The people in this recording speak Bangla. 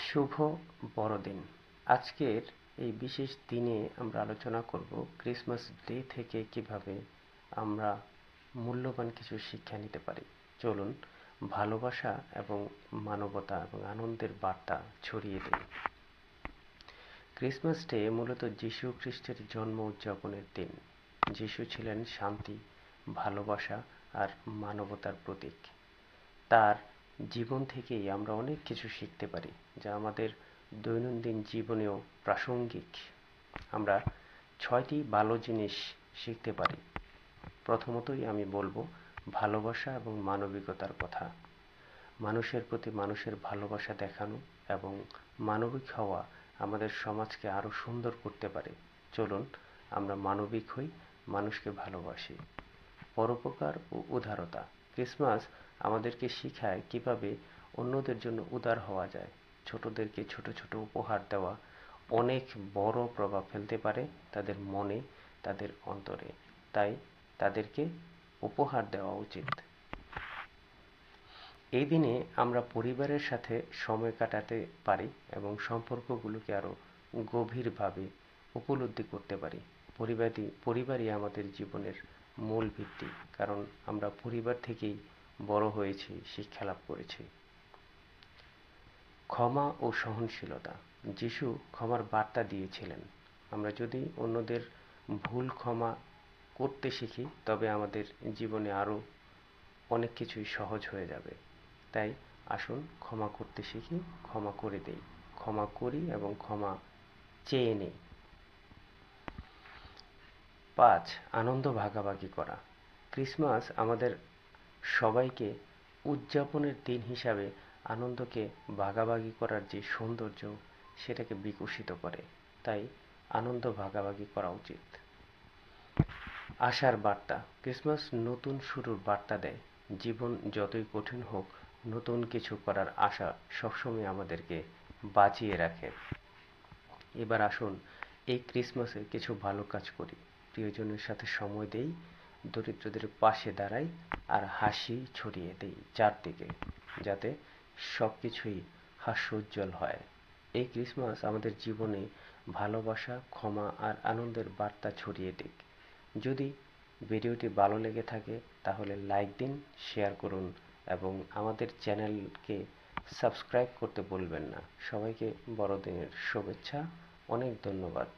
শুভ বড়দিন। আজকের এই বিশেষ দিনে আমরা আলোচনা করব ক্রিসমাস ডে থেকে কীভাবে আমরা মূল্যবান কিছু শিক্ষা নিতে পারি। চলুন ভালোবাসা এবং মানবতা এবং আনন্দের বার্তা ছড়িয়ে দিই। ক্রিসমাস ডে মূলত যীশু খ্রিস্টের জন্ম উদযাপনের দিন। যীশু ছিলেন শান্তি, ভালোবাসা আর মানবতার প্রতীক। তার জীবন থেকেই আমরা অনেক কিছু শিখতে পারি, যা আমাদের দৈনন্দিন জীবনেও প্রাসঙ্গিক। আমরা ছয়টি ভালো জিনিস শিখতে পারি। প্রথমতই আমি বলব, ভালোবাসা এবং মানবিকতার কথা। মানুষের প্রতি মানুষের ভালোবাসা দেখানো এবং মানবিক হওয়া আমাদের সমাজকে আরও সুন্দর করতে পারে। চলুন, আমরা মানবিক হই, মানুষকে ভালোবাসি। পরোপকার ও উদারতা। ক্রিসমাস আমাদেরকে শিখায় কীভাবে অন্যদের জন্য উদার হওয়া যায়। ছোটদেরকে ছোট ছোট উপহার দেওয়া অনেক বড় প্রভাব ফেলতে পারে তাদের মনে, তাদের অন্তরে। তাই তাদেরকে উপহার দেওয়া উচিত। এই দিনে আমরা পরিবারের সাথে সময় কাটাতে পারি এবং সম্পর্কগুলোকে আরও গভীরভাবে উপলব্ধি করতে পারি। পরিবারই পরিবারই আমাদের জীবনের মূল ভিত্তি। কারণ আমরা পরিবার থেকেই বড় হয়েছি, শিক্ষা লাভ করেছি। ক্ষমা ও সহনশীলতা, যিশু ক্ষমার বার্তা দিয়েছিলেন। আমরা যদি অন্যদের ভুল ক্ষমা করতে শিখি, তবে আমাদের জীবনে আরও অনেক কিছুই সহজ হয়ে যাবে। তাই আসুন ক্ষমা করতে শিখি, ক্ষমা করে দেই। ক্ষমা করি এবং ক্ষমা চেয়ে নিই। পাঁচ, আনন্দ ভাগাভাগি করা। ক্রিসমাস আমাদের সবাইকে উদযাপনের দিন হিসাবে আনন্দকে ভাগাভাগি করার যে সৌন্দর্য, সেটাকে বিকশিত করে। তাই আনন্দ ভাগাভাগি করা উচিত। আশার বার্তা। ক্রিসমাস নতুন শুরুর বার্তা দেয়। জীবন যতই কঠিন হোক, নতুন কিছু করার আশা সবসময় আমাদেরকে বাঁচিয়ে রাখে। এবার আসুন এই ক্রিসমাসে কিছু ভালো কাজ করি। প্রিয়জনের সাথে সময় দেই। দরিদ্রদের পাশে দাঁড়াই আর হাসি ছড়িয়ে দেই চারদিকে, যাতে সব কিছুই হাস্যোজ্জ্বল হয়। এই ক্রিসমাস আমাদের জীবনে ভালোবাসা, ক্ষমা আর আনন্দের বার্তা ছড়িয়ে দিক। যদি ভিডিওটি ভালো লেগে থাকে, তাহলে লাইক দিন, শেয়ার করুন এবং আমাদের চ্যানেলকে সাবস্ক্রাইব করতে বলবেন না। সবাইকে বড়দিনের শুভেচ্ছা, অনেক ধন্যবাদ।